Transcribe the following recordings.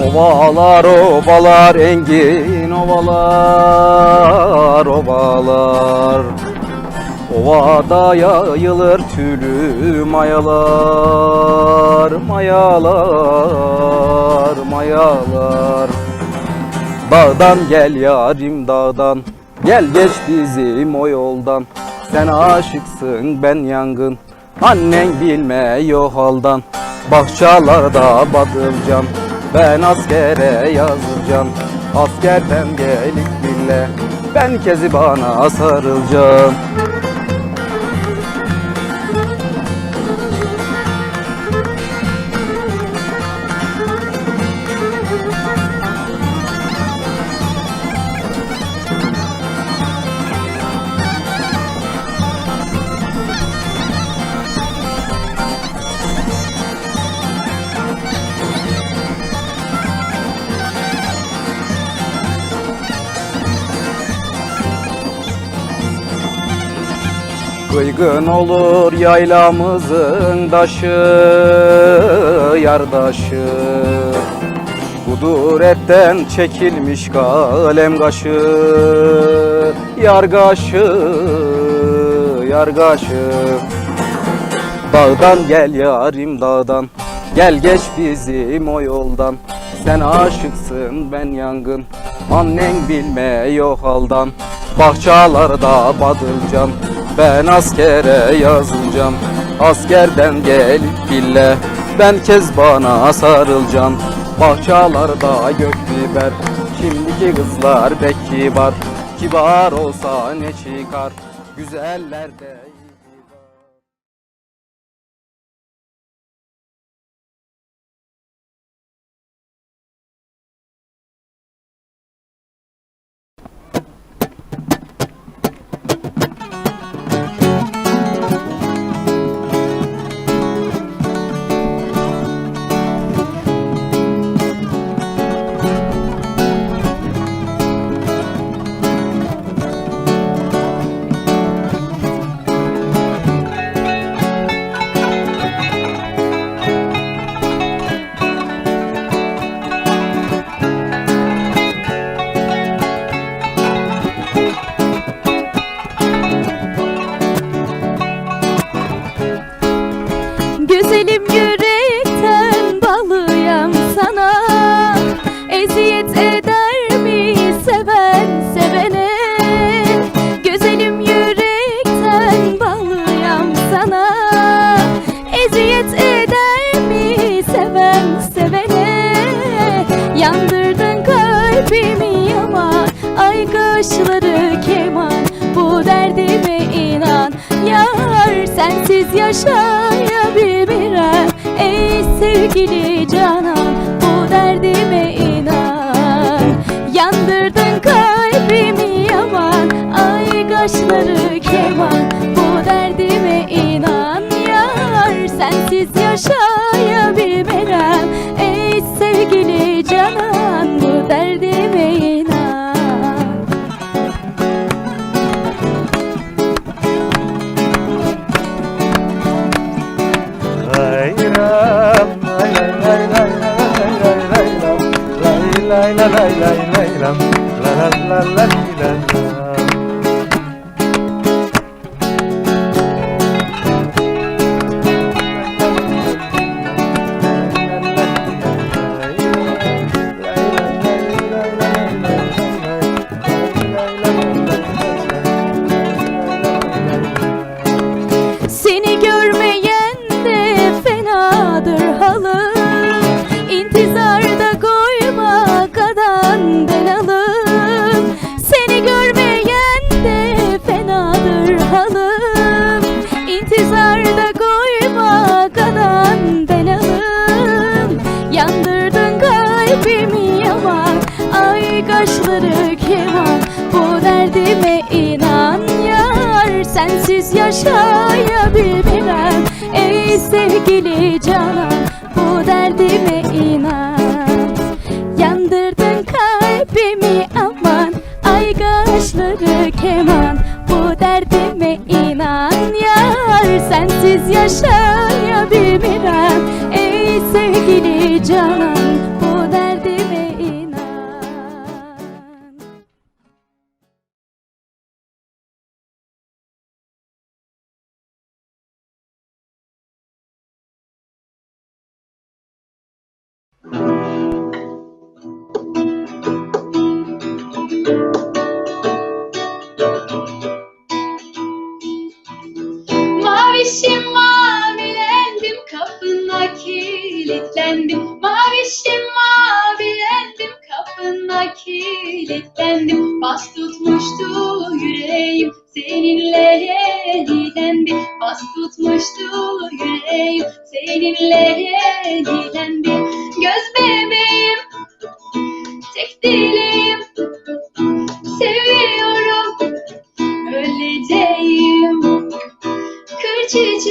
Ovalar ovalar engin ovalar ovalar. Ovada yayılır tülü mayalar mayalar mayalar. Dağdan gel yarim dağdan Gel geç bizim o yoldan. Sen aşıksın ben yangın Annen bilmiyor haldan. Bahçalarda badılcan Ben askere yazılcan Askerden gelip bile Ben kezi bana Kıygın olur yaylamızın taşı Yardaşı Kuduretten çekilmiş kalem kaşı Yargaşı Yargaşı Dağdan gel yarim dağdan Gel geç bizim o yoldan. Sen aşıksın ben yangın Annen bilmiyor haldan. Bahçalarda badılcan Ben askere yazılacağım Askerden gelip bile Ben kez bana sarılcan Bahçalarda gök biber Şimdiki kızlar pek kibar. Kibar olsa ne çıkar? Güzeller Kaşları keman Bu derdime inan yar. Sensiz yaşayabilmem. Ey sevgili canan Bu derdime inan. Yandırdın kalbimi aman. Ay kaşları keman. Bu derdime inan yar. Sensiz yaşayabilmem 姐姐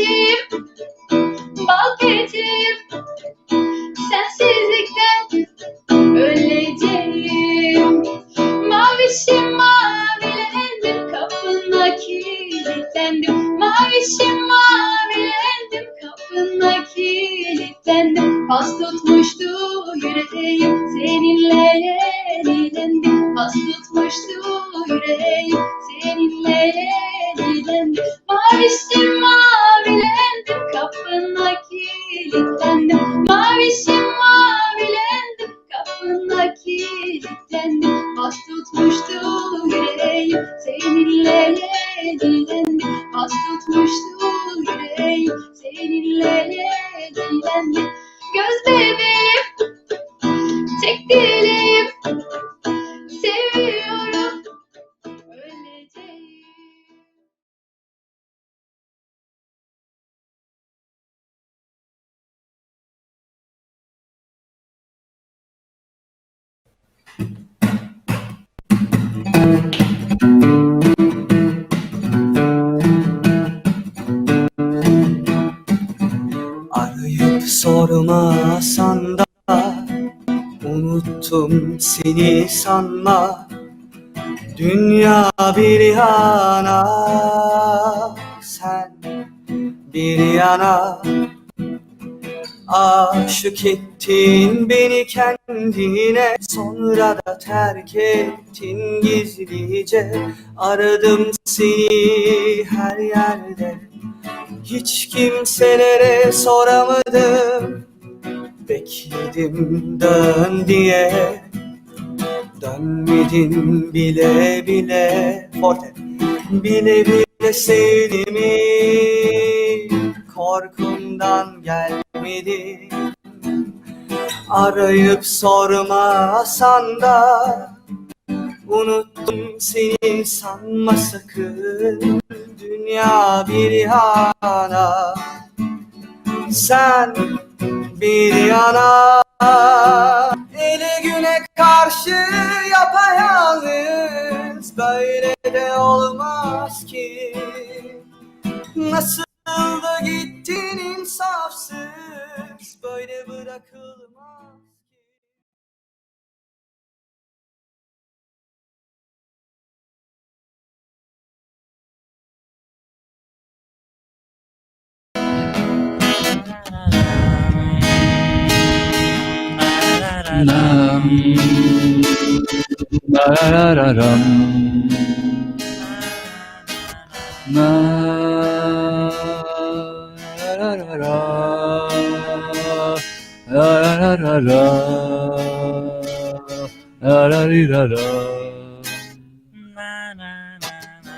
kilitlendim Pas tutmuştu yüreğim seninle yenilendim Pas tutmuştu sormasan da Unuttum seni sanma. Dünya bir yana. Sen bir yana. Aşık ettin beni kendine. Sonra da terk ettin gizlice. Aradım seni her yerde hiç kimselere soramadım. Bekledim dön diye. Dönmedin bile bile. Forte Bile bile sevdiğimi Korkumdan gelmedi Arayıp sormasan da Unuttum seni sanma sakın. Dünya bir yana. Sen bir yana. Eli güne karşı yapayalnız. Böyle de olmaz ki. Nasıl da gittin insafsız? Böyle bırakılmaz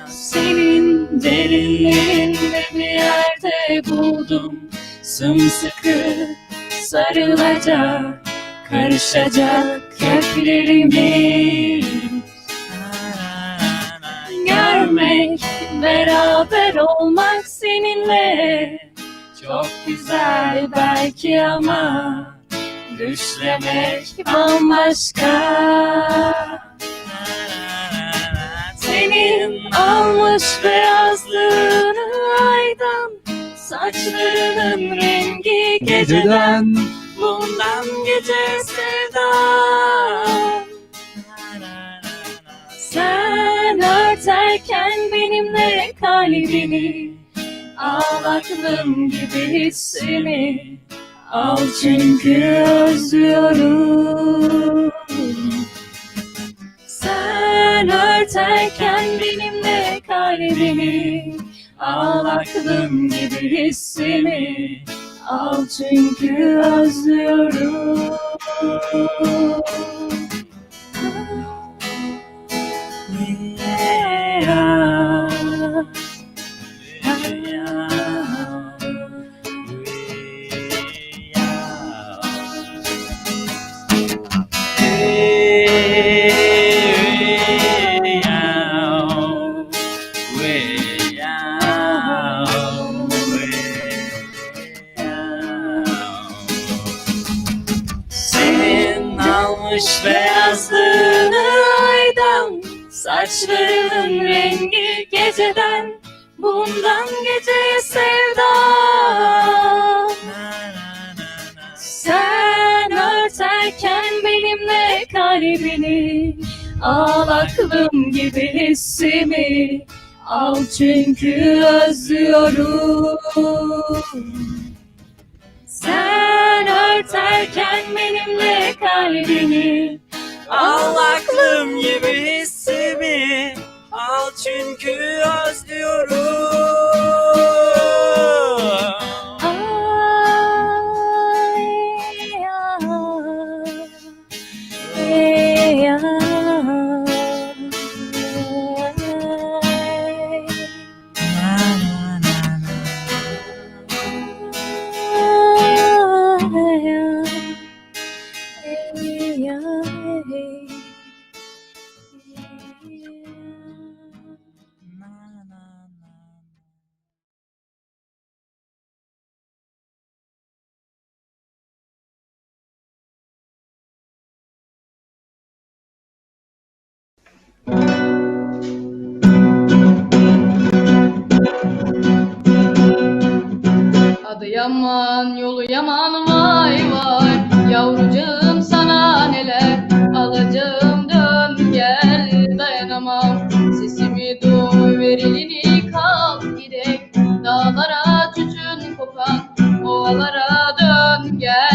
Senin derinlerinde bir yerde buldum. Sımsıkı sarılacak Karışacak köklerimi Görmek, beraber olmak seninle. Çok güzel belki ama Düşlemek bambaşka. Senin almış beyazlığını aydan Saçlarının rengi geceden Bundan gece sevda. Sen örterken benimle kalbini Ağlaklım gibi hissini Al çünkü özlüyorum. Sen örterken benimle kalbimi Ağlaklım gibi hissimi Al çünkü özlüyorum hissimi Al çünkü özlüyorum. Sen örterken benimle kalbini Al aklım gibi hissimi Al çünkü özlüyorum Adı yaman, yolu yaman vay vay. Yavrucağım sana neler? Alacağım dön gel dayanamam Sesimi duy ver elini kalk gidek. Dağlara tütün kokan ovalara dön gel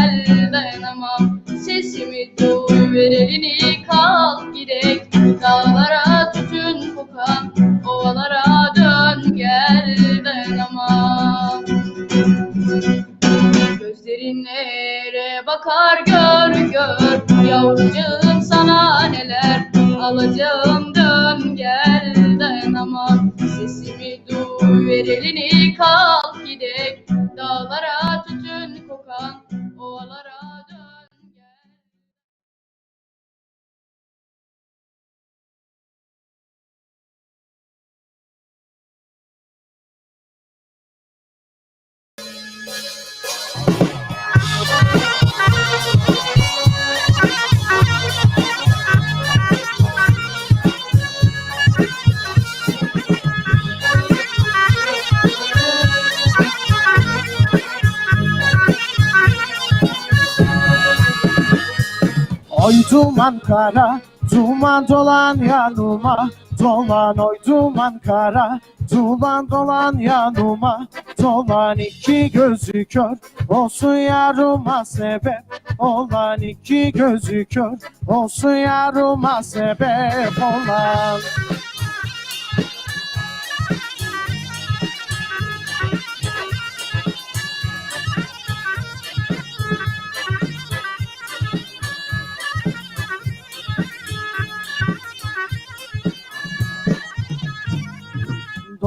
Oy duman kara, duman dolan yanıma. Dolan oy duman kara, duman dolan yanıma. Dolan iki gözü kör, olsun yarıma sebep. Olan iki gözü kör, olsun yarıma sebep olan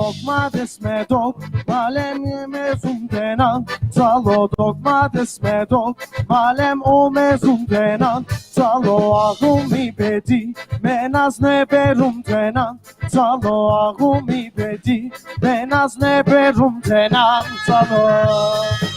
Dogma desme dog, malem mezun denan Talo dogma desme dog, malem o mezun denan Talo agumi bedi, menaz ne berum denan Talo agumi bedi, menaz ne berum denan Talo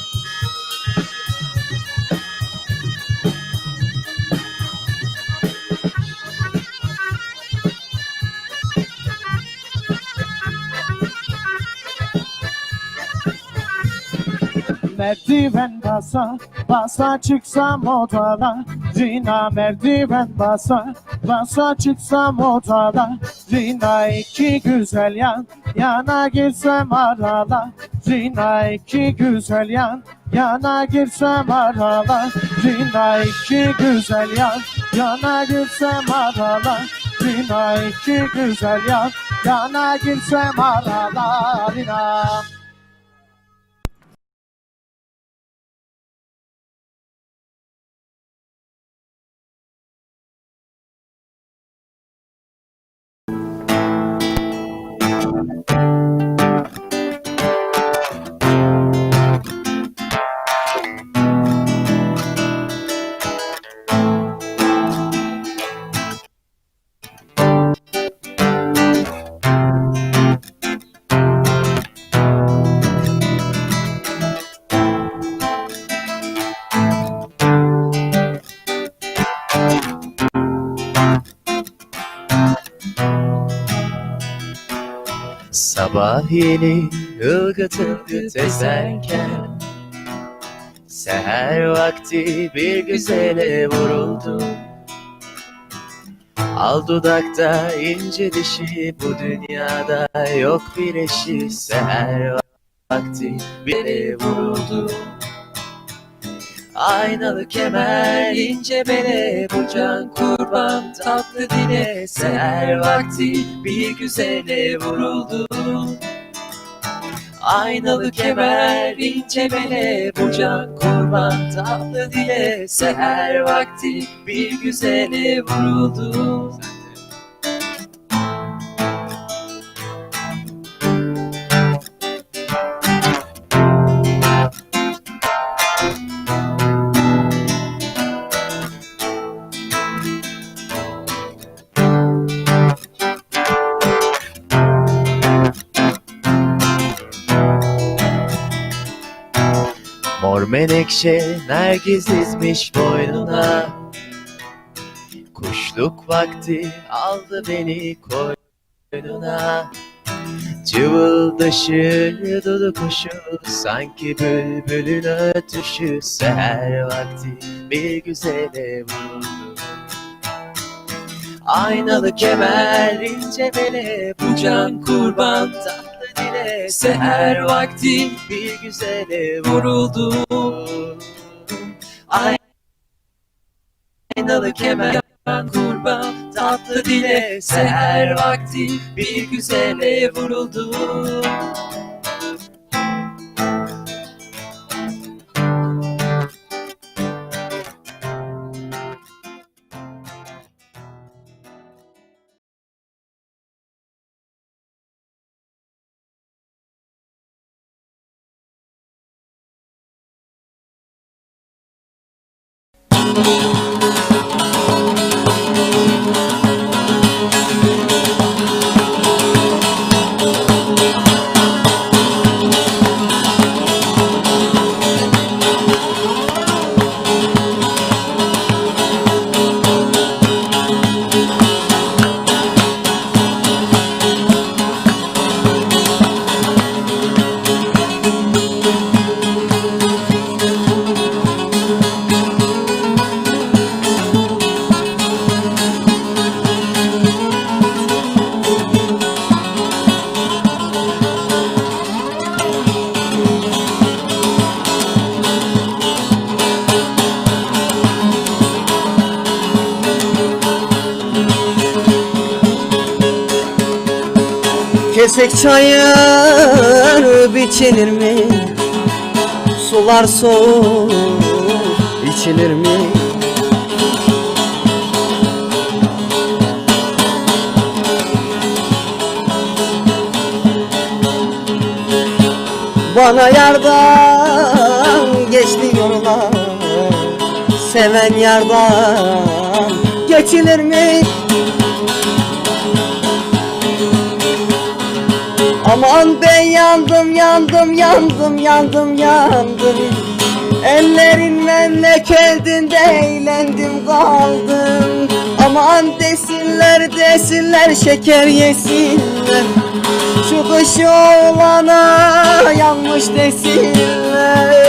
Merdiven basa, basa çıksam odala Rina merdiven basa, basa çıksam odala Rina iki güzel yan, yana girsem arala. Rina iki güzel yan, yana girsem arala. Rina iki güzel yan, yana girsem arala. Rina iki güzel yan, yana girsem arala. Rina Sabah yeni ılgıt ılgıt eserken Seher vakti bir güzele vuruldum Al dudakta ince dişi bu dünyada yok bir eşi. Seher vakti bire vuruldu Aynalı kemer ince bele bu can kurban tatlı dile Seher vakti bir güzele vuruldu. Aynalı kemer ince bele bu can kurban tatlı dile Seher vakti bir güzele vuruldu menekşe nergiz dizmiş boynuna. Kuşluk vakti aldı beni koynuna. Cıvıldaşı dolu kuşu Sanki bülbülün ötüşü Seher vakti bir güzele vurdu. Aynalı kemer ince bele Bu can kurban tatlı Seher vakti bir güzele vuruldu. Aynalı kemer can kurban tatlı dile Seher vakti bir güzele vuruldu çayır biçilir mi? Sular soğuk içilir mi? Bana yardan geçti yollar Seven yardan geçilir mi? Aman ben yandım yandım yandım yandım yandım. Ellerin memleketinde eğlendim kaldım. Aman desinler desinler şeker yesinler. Şu kış oğlana yanmış desinler